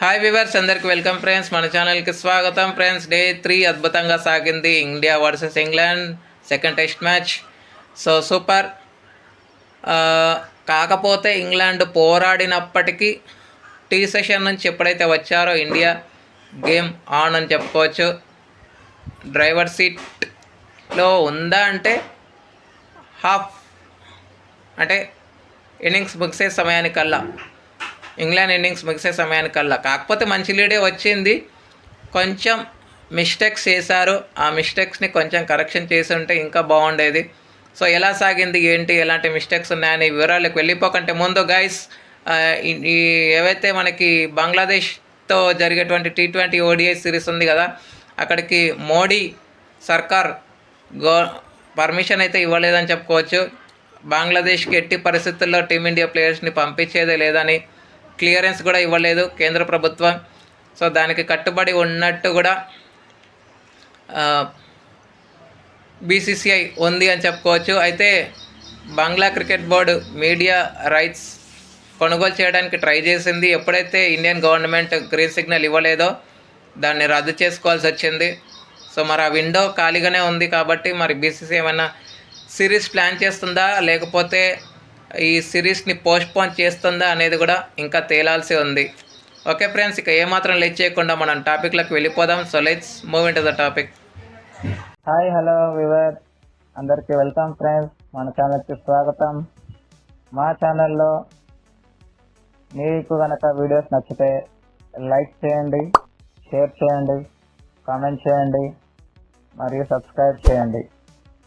Hi viewers అందరికి welcome friends మన ఛానల్కి స్వాగతం ఫ్రెండ్స్ డే త్రీ అద్భుతంగా సాగింది. India versus England second test match so super కాకపోతే ఇంగ్లాండ్ పోరాడినప్పటికీ టీ సెషన్ నుంచి ఎప్పుడైతే వచ్చారో ఇండియా గేమ్ ఆన్ అని చెప్పుకోవచ్చు. డ్రైవర్ సీట్లో ఉందా అంటే హాఫ్ అంటే ఇన్నింగ్స్ ముగిసే సమయానికల్లా ఇంగ్లాండ్ ఇన్నింగ్స్ ముగిసే సమయానికల్లా. కాకపోతే మంచి లీడే వచ్చింది. కొంచెం మిస్టేక్స్ చేశారు. ఆ మిస్టేక్స్ని కొంచెం కరెక్షన్ చేసి ఉంటే ఇంకా బాగుండేది. సో ఎలా సాగింది ఏంటి ఎలాంటి మిస్టేక్స్ ఉన్నాయని వివరాలకు వెళ్ళిపోకంటే ముందు గైస్ ఈ ఏవైతే మనకి బంగ్లాదేశ్తో జరిగేటువంటి టీ ట్వంటీ ఓడిఐ సిరీస్ ఉంది కదా అక్కడికి మోడీ సర్కార్ గో పర్మిషన్ అయితే ఇవ్వలేదని చెప్పుకోవచ్చు. బంగ్లాదేశ్కి ఎట్టి పరిస్థితుల్లో టీమిండియా ప్లేయర్స్ని పంపించేదే లేదని క్లియరెన్స్ కూడా ఇవ్వలేదు కేంద్ర ప్రభుత్వం. సో దానికి కట్టుబడి ఉన్నట్టు కూడా బీసీసీఐ ఉంది అని చెప్పుకోవచ్చు. అయితే Bangla cricket board media rights కొనుగోలు చేయడానికి ట్రై చేసింది. ఎప్పుడైతే ఇండియన్ గవర్నమెంట్ గ్రీన్ సిగ్నల్ ఇవ్వలేదో దాన్ని రద్దు చేసుకోవాల్సి వచ్చింది. సో మరి ఆ విండో ఖాళీగానే ఉంది కాబట్టి మరి బీసీసీ ఏమైనా సిరీస్ ప్లాన్ చేస్తుందా? లేకపోతే ఈ సిరీస్ని పోస్ట్పోన్ చేస్తుందా అనేది కూడా ఇంకా తేలాల్సి ఉంది. ఓకే ఫ్రెండ్స్ ఇక ఏమాత్రం లేట్ చేయకుండా మనం టాపిక్లకు వెళ్ళిపోదాం. So let's move in to the topic hi hello viewer అందరికీ వెల్కమ్ ఫ్రెండ్స్. మన ఛానల్కి స్వాగతం. మా ఛానల్లో మీకు కనుక వీడియోస్ నచ్చితే లైక్ చేయండి షేర్ చేయండి కామెంట్ చేయండి మరియు సబ్స్క్రైబ్ చేయండి.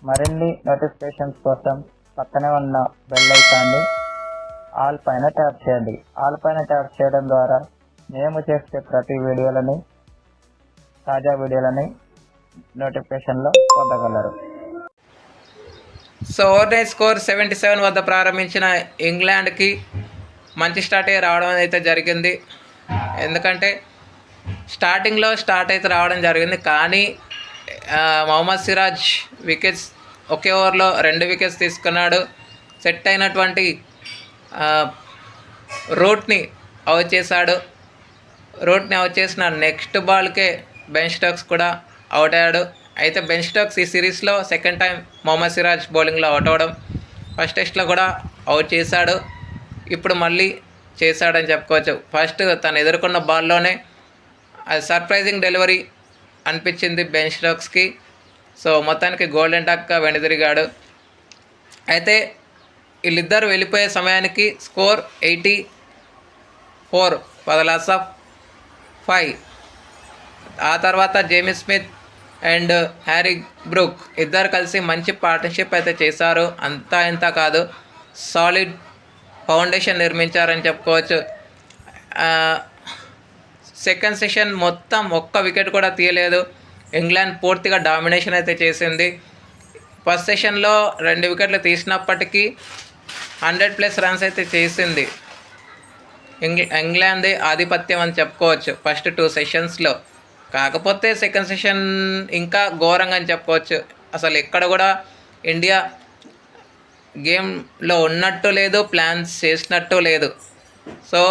మరిన్ని నోటిఫికేషన్స్ కోసం పక్కనే ఉన్న బెల్ ఐకాన్ని ఆల్ పైన ట్యాప్ చేయండి. ఆల్ పైన ట్యాప్ చేయడం ద్వారా మేము చేసే ప్రతి వీడియోలని తాజా వీడియోలని నోటిఫికేషన్లో పొందగలరు. So overnight score seventy seven వద్ద ప్రారంభించిన ఇంగ్లాండ్కి మంచి స్టార్టే రావడం అయితే జరిగింది. ఎందుకంటే స్టార్టింగ్లో స్టార్ట్ అయితే రావడం జరిగింది. కానీ మొహమ్మద్ సిరాజ్ వికెట్స్ ఒకే ఓవర్లో రెండు వికెట్స్ తీసుకున్నాడు. సెట్ అయినటువంటి రూట్ని అవుట్ చేశాడు. రూట్ని అవుట్ చేసిన నెక్స్ట్ బాల్కే బెన్ స్టోక్స్ కూడా అవుట్ అయ్యాడు. అయితే బెన్ స్టోక్స్ ఈ సిరీస్లో సెకండ్ టైం మొహమ్మద్ సిరాజ్ బౌలింగ్లో అవుట్ అవ్వడం ఫస్ట్ టెస్ట్లో కూడా అవుట్ చేశాడు. ఇప్పుడు మళ్ళీ చేశాడని చెప్పుకోవచ్చు. ఫస్ట్ తను ఎదుర్కొన్న బాల్లోనే అది సర్ప్రైజింగ్ డెలివరీ అనిపించింది బెన్ స్టోక్స్కి. సో మొత్తానికి గోల్డెన్ టక్ వెనుదిరిగాడు. అయితే వీళ్ళిద్దరు వెళ్ళిపోయే సమయానికి స్కోర్ ఎయిటీ ఫోర్ పదలాస్ ఆఫ్ ఫైవ్. ఆ తర్వాత Jamie Smith and Harry Brook ఇద్దరు కలిసి మంచి పార్ట్నర్షిప్ అయితే చేశారు. అంతా ఇంత కాదు సాలిడ్ ఫౌండేషన్ నిర్మించారని చెప్పుకోవచ్చు. సెకండ్ సెషన్ మొత్తం ఒక్క వికెట్ కూడా తీయలేదు. ఇంగ్లాండ్ పూర్తిగా డామినేషన్ అయితే చేసింది. ఫస్ట్ సెషన్లో రెండు వికెట్లు తీసినప్పటికీ హండ్రెడ్ ప్లస్ రన్స్ అయితే చేసింది. ఇంగ్లా ఇంగ్లాండ్ది ఆధిపత్యం అని చెప్పుకోవచ్చు ఫస్ట్ టూ సెషన్స్లో. కాకపోతే సెకండ్ సెషన్ ఇంకా ఘోరంగా అని చెప్పుకోవచ్చు. అసలు ఎక్కడ కూడా ఇండియా గేమ్లో ఉన్నట్టు లేదు ప్లాన్స్ చేసినట్టు లేదు. సో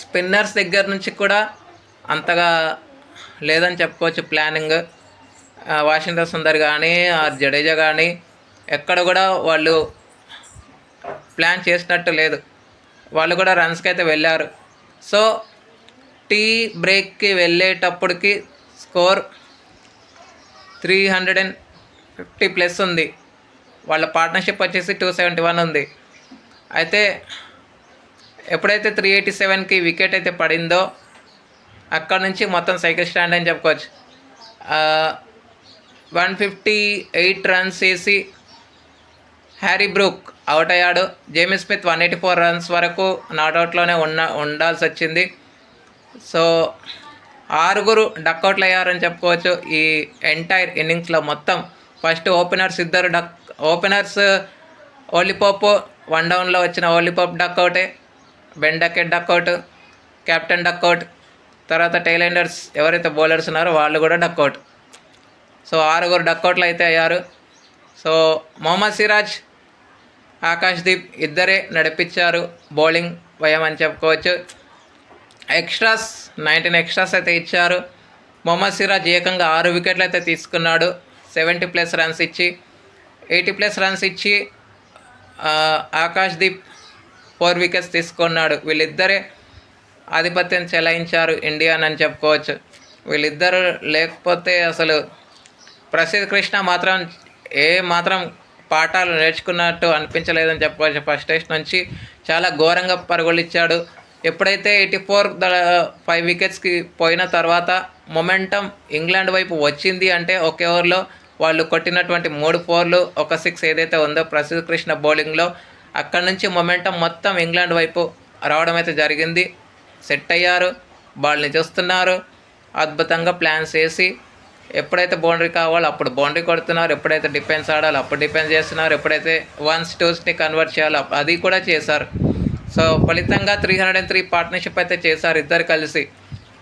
స్పిన్నర్స్ దగ్గర నుంచి కూడా అంతగా లేదని చెప్పుకోవచ్చు. ప్లానింగ్ వాషింగ్టన్ సుందర్ కానీ ఆర్ జడేజా కానీ ఎక్కడ కూడా వాళ్ళు ప్లాన్ చేసినట్టు లేదు. వాళ్ళు కూడా రన్స్కి అయితే వెళ్ళారు. సో టీ బ్రేక్కి వెళ్ళేటప్పటికి score three hundred and fifty plus ఉంది. వాళ్ళ పార్ట్నర్షిప్ వచ్చేసి టూ సెవెంటీ వన్ ఉంది. అయితే ఎప్పుడైతే త్రీ ఎయిటీ సెవెన్కి వికెట్ అయితే పడిందో అక్కడ నుంచి మొత్తం సైకిల్ స్టాండ్ అని చెప్పుకోవచ్చు. వన్ ఫిఫ్టీ ఎయిట్ రన్స్ వేసి హ్యారీ బ్రూక్ అవుట్ అయ్యాడు. Jamie Smith one eighty four runs వరకు నాట్అవుట్లోనే ఉన్న ఉండాల్సి వచ్చింది. సో ఆరుగురు డక్అవుట్లు అయ్యారని చెప్పుకోవచ్చు. ఈ ఎంటైర్ ఇన్నింగ్స్లో మొత్తం ఫస్ట్ ఓపెనర్స్ ఇద్దరు duck openers Ollie Pope one డౌన్లో వచ్చిన Ollie Pope డక్అవుటే Ben Duckett duck out captain duck out తర్వాత టైలెండర్స్ ఎవరైతే బౌలర్స్ ఉన్నారో వాళ్ళు కూడా డక్అవుట్ సో ఆరుగురు డక్అవుట్లు అయితే అయ్యారు. సో మొహమ్మద్ సిరాజ్ ఆకాష్ దీప్ ఇద్దరే నడిపించారు బౌలింగ్ భయం అని చెప్పుకోవచ్చు. ఎక్స్ట్రాస్ నైన్టీన్ ఎక్స్ట్రాస్ అయితే ఇచ్చారు. మొహమ్మద్ సిరాజ్ ఏకంగా ఆరు వికెట్లు అయితే తీసుకున్నాడు. సెవెంటీ ప్లస్ రన్స్ ఇచ్చి ఎయిటీ ప్లస్ రన్స్ ఇచ్చి ఆకాష్ దీప్ ఫోర్ వికెట్స్ తీసుకున్నాడు. వీళ్ళిద్దరే ఆధిపత్యం చెలాయించారు ఇండియన్ అని చెప్పుకోవచ్చు. వీళ్ళిద్దరు లేకపోతే అసలు ప్రసిద్ధ్ కృష్ణ మాత్రం ఏ మాత్రం పాఠాలు నేర్చుకున్నట్టు అనిపించలేదని చెప్పుకోవచ్చు ఫస్ట్ టెస్ట్ నుంచి చాలా ఘోరంగా పరుగులు ఇచ్చాడు ఎప్పుడైతే ఎయిటీ ఫోర్ ఫైవ్ వికెట్స్కి పోయిన తర్వాత మొమెంటం ఇంగ్లాండ్ వైపు వచ్చింది అంటే ఒకే ఓవర్లో వాళ్ళు కొట్టినటువంటి మూడు ఫోర్లు ఒక సిక్స్ ఏదైతే ఉందో ప్రసిద్ధ కృష్ణ బౌలింగ్లో అక్కడ నుంచి మొమెంటం మొత్తం ఇంగ్లాండ్ వైపు రావడం అయితే జరిగింది. సెట్ అయ్యారు వాళ్ళని చూస్తున్నారు అద్భుతంగా ప్లాన్స్ వేసి ఎప్పుడైతే బౌండరీ కావాలో అప్పుడు బౌండరీ కొడుతున్నారు ఎప్పుడైతే డిఫెన్స్ ఆడాలో అప్పుడు డిఫెన్స్ చేస్తున్నారు ఎప్పుడైతే వన్స్ టూస్ని కన్వర్ట్ చేయాలో అది కూడా చేశారు. సో ఫలితంగా three hundred and three partnership అయితే చేశారు ఇద్దరు కలిసి.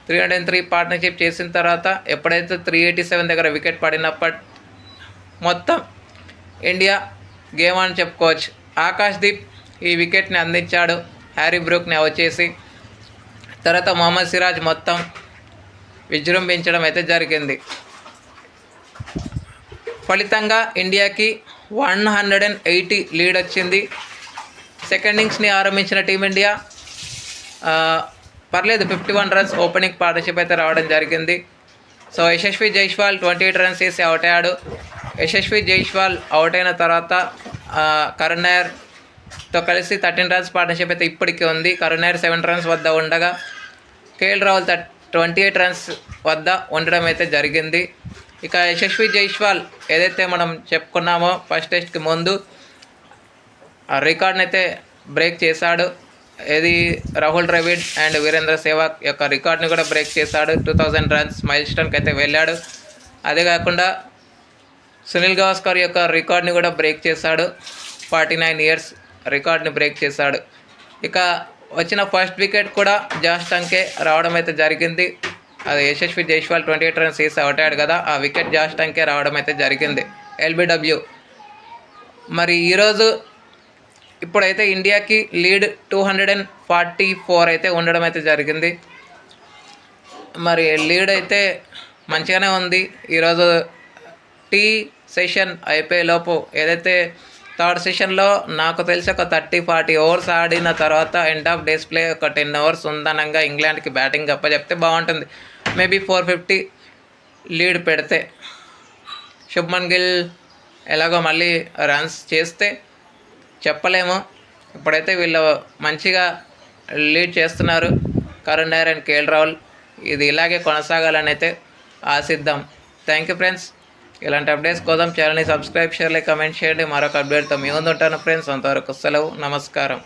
Three hundred and three partnership చేసిన తర్వాత ఎప్పుడైతే త్రీ ఎయిటీ సెవెన్ దగ్గర వికెట్ పడినప్పటి మొత్తం ఇండియా గేమ్ అని చెప్పుకోవచ్చు. ఆకాష్ దీప్ ఈ వికెట్ని అందించాడు హ్యారీ బ్రూక్ని అవచేసి తర్వాత మొహమ్మద్ సిరాజ్ మొత్తం విజృంభించడం అయితే జరిగింది. ఫలితంగా ఇండియాకి one hundred and eighty lead వచ్చింది. సెకండ్ ఇన్నింగ్స్ని ఆరంభించిన టీమిండియా పర్లేదు fifty one runs opening partnership అయితే రావడం జరిగింది. So Yashasvi Jaiswal twenty eight runs వేసి అవుట్ అయ్యాడు. యశస్వి జైస్వాల్ అవుట్ అయిన తర్వాత కరుణ్ నాయర్తో కలిసి థర్టీన్ రన్స్ పార్ట్నర్షిప్ అయితే ఇప్పటికీ ఉంది. కరుణ్ నాయర్ సెవెన్ రన్స్ వద్ద ఉండగా K L Rahul twenty eight runs వద్ద ఉండడం అయితే జరిగింది. ఇక యశస్వి జైస్వాల్ ఏదైతే మనం చెప్పుకున్నామో ఫస్ట్ టెస్ట్కి ముందు ఆ రికార్డ్ని అయితే బ్రేక్ చేశాడు. ఇది రాహుల్ ద్రవిడ్ అండ్ వీరేంద్ర సేవాగ్ యొక్క రికార్డ్ని కూడా బ్రేక్ చేశాడు. టూ థౌజండ్ రన్స్ మైల్ స్టోన్కి అయితే వెళ్ళాడు. అదే కాకుండా సునీల్ గవాస్కర్ యొక్క రికార్డ్ని కూడా బ్రేక్ చేశాడు. ఫార్టీ నైన్ ఇయర్స్ రికార్డ్ని బ్రేక్ చేశాడు. ఇక వచ్చిన ఫస్ట్ వికెట్ కూడా జాస్ టంకే రావడం అయితే జరిగింది. అది Yashasvi Jaiswal twenty eight runs వేసి అవుట్ అయ్యాడు కదా ఆ వికెట్ జాస్ టంకే రావడం అయితే జరిగింది. ఎల్బిడబ్ల్యూ. మరి ఈరోజు ఇప్పుడైతే ఇండియాకి lead two hundred and forty four అయితే ఉండడం అయితే జరిగింది. మరి లీడ్ అయితే మంచిగానే ఉంది. ఈరోజు టీ సెషన్ అయిపోయేలోపు ఏదైతే థర్డ్ సెషన్లో నాకు తెలిసి ఒక థర్టీ ఫార్టీ ఓవర్స్ ఆడిన తర్వాత ఎండ్ ఆఫ్ డిస్ప్లే ఒక టెన్ అవర్స్ ఉందనంగా ఇంగ్లాండ్కి బ్యాటింగ్ గప్ప చెప్తే బాగుంటుంది. మేబీ ఫోర్ ఫిఫ్టీ లీడ్ పెడితే శుభ్మన్ గిల్ ఎలాగో మళ్ళీ రన్స్ చేస్తే చెప్పలేము. ఇప్పుడైతే వీళ్ళు మంచిగా లీడ్ చేస్తున్నారు. Karun Nair and K L Rahul. ఇది ఇలాగే కొనసాగాలని అయితే ఆశిద్దాం. Thank you friends. ఇలాంటి అప్డేట్స్ కోసం ఛానల్ని సబ్స్క్రైబ్ చేయాలి కమెంట్ చేయండి. మరొక అప్డేట్తో మీ ముందు ఉంటాను ఫ్రెండ్స్ అంతవరకు సెలవు. నమస్కారం.